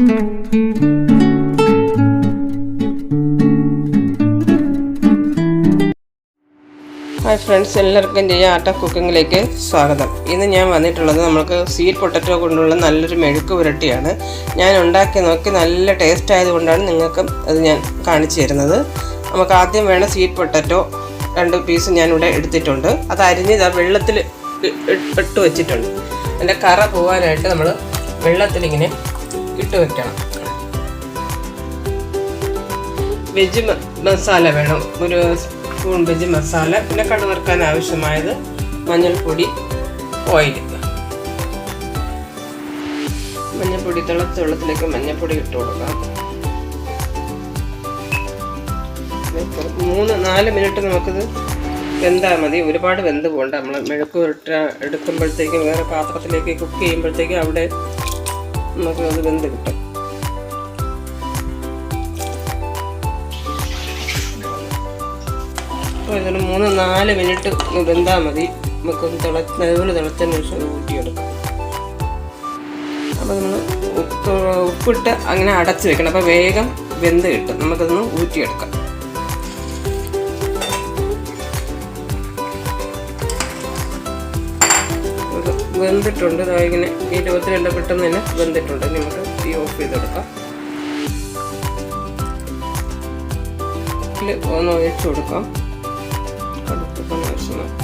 Hi friends എല്ലാവർക്കും ജയ ആട്ട കുക്കിങ്ങിലേക്ക് സ്വാഗതം. ഇന്ന് ഞാൻ വന്നിട്ടുള്ളത് നമുക്ക് സ്വീറ്റ് പൊട്ടറ്റോ കൊണ്ടുള്ള നല്ലൊരു മെഴുക്ക് പുരട്ടിയാണ്. ഞാൻ ഉണ്ടാക്കി നോക്കി നല്ല ടേസ്റ്റ് ആയതുകൊണ്ടാണ് നിങ്ങൾക്കും അത് ഞാൻ കാണിച്ചു തരുന്നത്. നമുക്ക് ആദ്യം വേണം സ്വീറ്റ് പൊട്ടറ്റോ രണ്ട് പീസ് ഞാനിവിടെ എടുത്തിട്ടുണ്ട്. അത് അരിഞ്ഞ് ഇതാ വെള്ളത്തിൽ ഇട്ട് വെച്ചിട്ടുണ്ട്. അതിന്റെ കറ പോകാനായിട്ട് നമ്മൾ വെള്ളത്തിലിങ്ങനെ ഇട്ട് വെക്കണം. വെജ് മസാല വേണം. ഒരു സ്പൂൺ വെജ് മസാല. പിന്നെ കടുവറുക്കാൻ ആവശ്യമായത് മഞ്ഞൾപ്പൊടി ഓയിൽ മഞ്ഞൾപ്പൊടി തിളച്ച വെള്ളത്തിലേക്ക് മഞ്ഞൾപ്പൊടി ഇട്ട് കൊടുക്കാം. മൂന്ന് നാല് മിനിറ്റ് നമുക്കിത് വെന്താൽ മതി. ഒരുപാട് വെന്ത് പോകണ്ട നമ്മൾ മെഴുക്ക് ഇട്ട എടുക്കുമ്പോഴത്തേക്കും വേറെ പാത്രത്തിലേക്ക് കുക്ക് ചെയ്യുമ്പോഴത്തേക്കും അവിടെ നമുക്ക് അത് വെന്ത് കിട്ടും. മൂന്ന് നാല് മിനിറ്റ് വെന്താൽ മതി. നമുക്കൊന്ന് തിളച്ച് നല്ലപോലെ തിളച്ചതിന് ശേഷം അത് ഊറ്റിയെടുക്കാം. അപ്പോൾ നമ്മൾ ഉപ്പ് ഉപ്പിട്ട് അങ്ങനെ അടച്ച് വെക്കണം. അപ്പോൾ വേഗം വെന്ത് കിട്ടും. നമുക്കതൊന്ന് ഊറ്റിയെടുക്കാം. വെന്തിട്ടുണ്ട്. ഇങ്ങനെ ഈ രൂപത്തിലെല്ലാം പെട്ടെന്ന് തന്നെ വെന്തിട്ടുണ്ട്. നമുക്ക് തീ ഓഫ് ചെയ്തെടുക്കാം. ഇതിൽ ഒന്ന് ഒഴിച്ചു കൊടുക്കാം. കടുപ്പം ആവശ്യമാണ്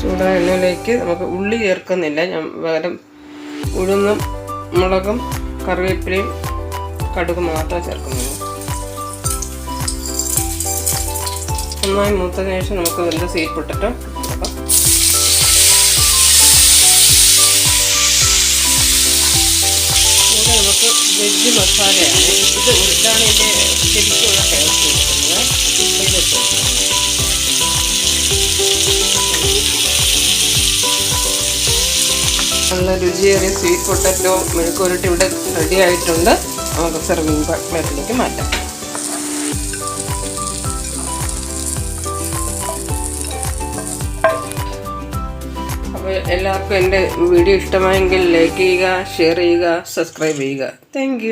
ചൂടായ എണ്ണയിലേക്ക് നമുക്ക് ഉള്ളി ചേർക്കുന്നില്ല. ഞാൻ പകരം ഉഴുന്നും മുളകും കറിവേപ്പിലയും കടുക് മാത്രമേ ചേർക്കുന്നുള്ളൂ. നന്നായി മൂത്തതിന് ശേഷം നമുക്ക് വെന്ത സീറ്റ് പൊട്ടിട്ട് വെജ് മസാലയാണ്. ഇത് ഇതാണ് ഇതിന്റെ ശരിക്കുള്ള ടേസ്റ്റ് ഇതിട്ട് നല്ല രുചിയേറിയ സ്വീറ്റ് പൊട്ടറ്റോ മെഴുക്കുരുട്ടി ഇവിടെ റെഡി ആയിട്ടുണ്ട്. നമുക്ക് സെർവിങ് പ്ലേറ്റിലേക്ക് മാറ്റാം. എല്ലാവർക്കും എന്റെ വീഡിയോ ഇഷ്ടമായെങ്കിൽ ലൈക്ക് ചെയ്യുക ഷെയർ ചെയ്യുക സബ്സ്ക്രൈബ് ചെയ്യുക. താങ്ക്